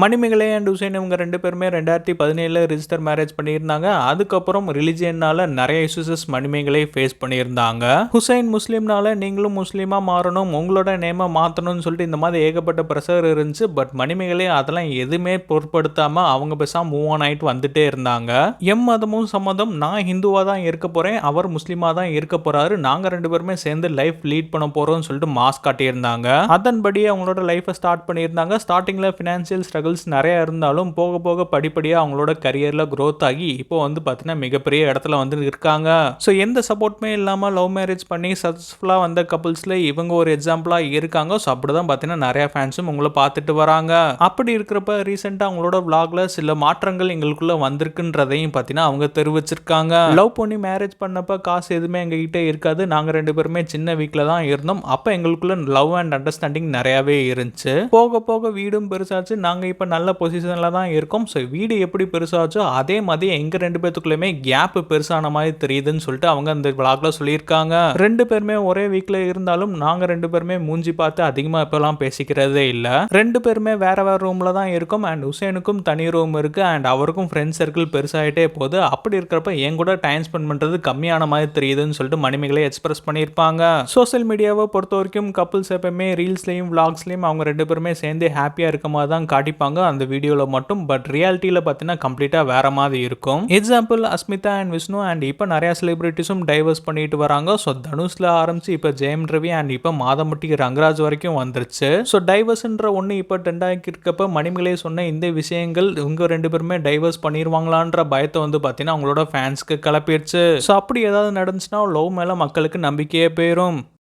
Manimekalai and Hussain இவங்க ரெண்டு பேருமே ரெண்டாயிரத்தி பதினேழில் ரிஜிஸ்டர் மேரேஜ் பண்ணியிருந்தாங்க. அதுக்கப்புறம் ரிலிஜியனால நிறைய இஷ்யூஸஸ் மணிமேகலை ஃபேஸ் பண்ணியிருந்தாங்க. ஹுசைன் முஸ்லீம்னால நீங்களும் முஸ்லீமாக மாறணும் உங்களோட நேமை மாற்றணும்னு சொல்லிட்டு இந்த மாதிரி ஏகப்பட்ட ப்ரெஷர் இருந்துச்சு. பட் மணிமேகலை அதெல்லாம் எதுவுமே பொருட்படுத்தாமல் அவங்க பேசாம மூவ் ஆன் ஆகிட்டு வந்துட்டே இருந்தாங்க. எம் மதமும் சம்மதம். நான் ஹிந்துவாக தான் இருக்க போகிறேன் அவர் முஸ்லீமாக தான் இருக்க போகிறாரு நாங்கள் ரெண்டு பேருமே சேர்ந்து லைஃப் லீட் பண்ண போகிறோம்னு சொல்லிட்டு மாஸ் காட்டியிருந்தாங்க. அதன்படி அவங்களோட லைஃப்பை ஸ்டார்ட் பண்ணியிருந்தாங்க. ஸ்டார்டிங்ல ஃபினான்சியல் ஸ்ட்ரகிள்ஸ் நிறையா இருந்தாலும் போக போக படிப்படியாக அவங்களோட கரியரில் க்ரோத் ஆகி இப்போ வந்து பார்த்தீங்கன்னா மிகப்பெரிய இடத்துல வந்து இருக்காங்க. ஸோ எந்த சப்போர்ட்டுமே இல்லாமல் லவ் மேரேஜ் பண்ணி சக்ஸஸ்ஃபுல்லாக வந்த கப்புள்ஸில் இவங்க ஒரு எக்ஸாம்பிளாக இருக்காங்க. ஸோ அப்படி தான் பார்த்தீங்கன்னா நிறையா ஃபேன்ஸும் உங்களை பார்த்துட்டு வராங்க. அப்படி இருக்கிறப்ப ரீசெண்டாக அவங்களோட விளாகில் சில மாற்றங்கள் எங்களுக்குள்ளே வந்திருக்குன்றதையும் பார்த்தீங்கன்னா அவங்க தெரிவிச்சிருக்காங்க. லவ் பண்ணி மேரேஜ் பண்ணப்போ காசு எதுவுமே எங்ககிட்ட இருக்காது. நாங்கள் ரெண்டு பேருமே சின்ன வீட்டில் தான் இருந்தோம். அப்போ எங்களுக்குள்ள லவ் அண்ட் அண்டர்ஸ்டாண்டிங் நிறையாவே இருந்துச்சு. போக போக வீடும் பெருசாச்சு. நாங்கள் இப்போ நல்ல பொசிஷனில் தான் இருக்கும். ஸோ வீடு எப்படி பெருசாச்சோ அதே மாதிரி எங்கள் ரெண்டு பேர்த்துக்குள்ளேயுமே கேப் பெருசான மாதிரி தெரியுதுன்னு சொல்லிட்டு அவங்க அந்த விளாக்ல சொல்லியிருக்காங்க. ரெண்டு பேருமே ஒரே வீக்கில் இருந்தாலும் நாங்கள் ரெண்டு பேருமே மூஞ்சி பார்த்து அதிகமாக இப்போலாம் பேசிக்கிறதே இல்லை. ரெண்டு பேருமே வேற வேற ரூமில் தான் இருக்கும். அண்ட் ஹுசேனுக்கும் தனி ரூம் இருக்குது அண்ட் அவருக்கும் ஃப்ரெண்ட் சர்க்கிள் பெருசாகிட்டே போகுது. அப்படி இருக்கிறப்ப என் கூட டைம் ஸ்பெண்ட் பண்ணுறது கம்மியான மாதிரி தெரியுதுன்னு சொல்லிட்டு மணிமேகலை எக்ஸ்பிரஸ் பண்ணியிருப்பாங்க. சோஷியல் மீடியாவை பொறுத்த வரைக்கும் கப்புள்ஸ் எப்பவுமே ரீல்ஸ்லையும் விளாக்ஸ்லையும் அவங்க ரெண்டு பேருமே சேர்ந்து ஹாப்பியாக இருக்க மாதிரி தான் காட்டிப்பாங்க. அந்த வீடியோவில் மட்டும் பட் ரியாலிட்டியில் பார்த்தீங்கன்னா கம்ப்ளீட்டாக வேற மாதிரி இருக்கும். Example Asmitha and Vishnu and இப்போ நிறையா செலிபிரிட்டிஸும் டைவர்ஸ் பண்ணிட்டு வராங்க. ஸோ தனுஷ்ல ஆரம்பிச்சு இப்போ ஜெயம் ரவி அண்ட் இப்போ மாதமட்டி ரங்கராஜ் வரைக்கும் வந்துருச்சு. ஸோ டைவர்ஸ்ன்ற ஒன்று இப்போ டெண்டாக்கி இருக்கப்ப மணிமலை சொன்ன இந்த விஷயங்கள் இவங்க ரெண்டு பேருமே டைவர்ஸ் பண்ணிடுவாங்களான்ற பயத்தை வந்து பார்த்தீங்கன்னா அவங்களோட ஃபேன்ஸ்க்கு கிளப்பிடுச்சு ஸோ அப்படி ஏதாவது நடந்துச்சுன்னா லவ் மேலே மக்களுக்கு நம்பிக்கையே போயிடும்